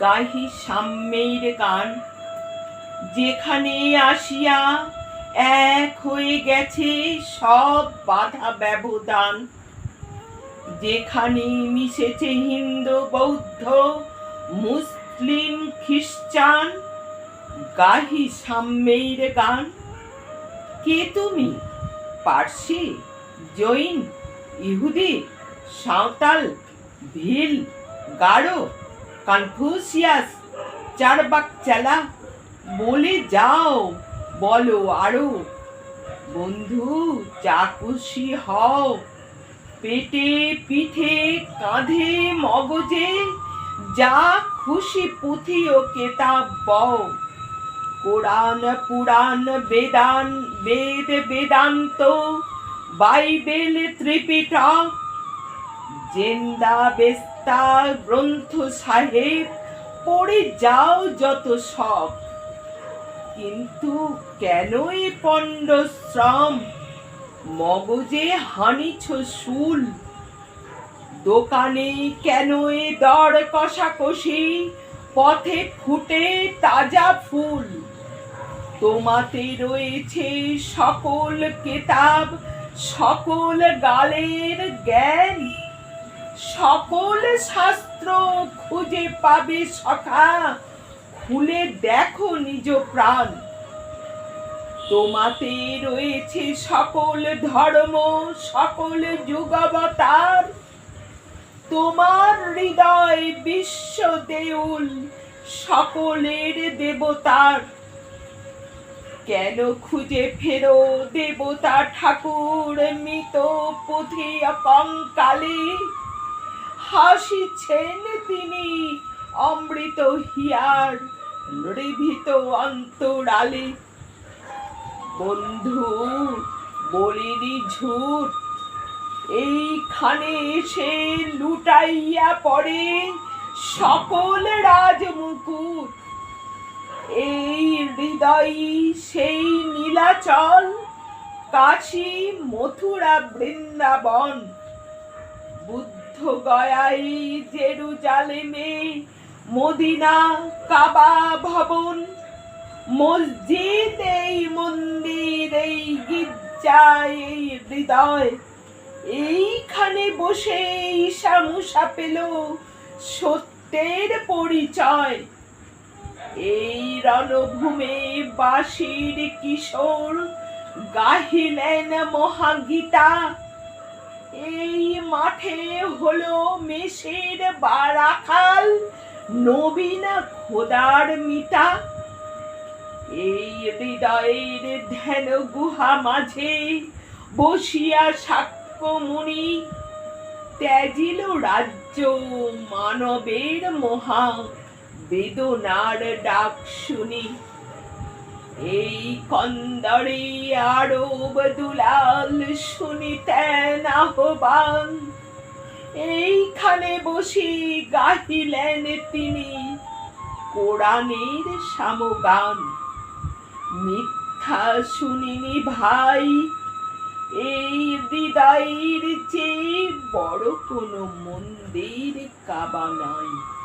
গাহি সাম্যের গান যেখানে আসিয়া এক হয়ে গেছে সব বাধা ব্যবধান। যেখানে মিশেছে হিন্দু, বৌদ্ধ, মুসলিম, খ্রিস্টান, গাহি সাম্যের গান। কে তুমি? পার্সি, জৈন, ইহুদি, সাঁওতাল, ভিল, গারো কনফুসিয়াস চারবাক চালা, বলে যাও, বলো আরও। বন্ধু চাকুশি হও। পেটে পিঠে কাঁধে মগজে, যা খুশি পুঁথি ও কেতাব বও। কোরআন, পুরাণ, বেদান, বেদ, বেদান্ত, বাইবেল ত্রিপিটক জেন্দা বেস্তা গ্রন্থ সাহেব, পড়ে যাও যত সব। কিন্তু কেন এ পণ্ড শ্রম মগজে হানিছ শুল। দোকানে কেন এ দর কষাকষি? পথে ফুটে তাজা ফুল। তোমাতে রয়েছে সকল কেতাব, সকল গালের জ্ঞান। সকল শাস্ত্র খুঁজে পাবে সখা। খুলে দেখো নিজ প্রাণ। তোমাতে রয়েছে সকল ধর্ম, সকল যুগাবতার। তোমার হৃদয় বিশ্ব দেউল, সকলের দেবতার। কেন খুঁজে ফেরো দেবতা ঠাকুর, মৃত পুঁথি কঙ্কালে হাসিছেন তিনি, অমৃত হিয়ার নিভৃত অন্তরালে। বন্ধু, বলিনি ঝুট, এইখানে এসে লুটাইয়া পড়ে সকল রাজমুকুট। এই হৃদয়ই সেই নীলাচল, কাশী, মথুরা, বৃন্দাবন। বুদ্ধ গয়াই জেরুজালেমে, মদিনা কাবা ভবন মসজিদ এই মন্দির, এই গির্জা এই হৃদয়। এইখানে বসে ঈশা মুসা পেল সত্যের পরিচয়। এই রণভূমে বাসির কিশোর গাহিলেন মহাগীতা। এই মাঠে হলো মেষের বারাখাল, নবীনা খোদার মিতা। এই হৃদয়ের ধ্যান গুহা মাঝে বসিয়া সাক্ষ্য মুনি ত্যাজিল রাজ্য মানবের মহা বেদনার ডাক শুনি। এই কন্দরে আরব দুলাল শুনিতেন আহ্বান এইখানে বসি গাহিলেন তিনি কোরআনের সামগান মিথ্যা শুনিনি ভাই, এই হৃদয়ের চেয়ে বড় কোনো মন্দির কাবা নয়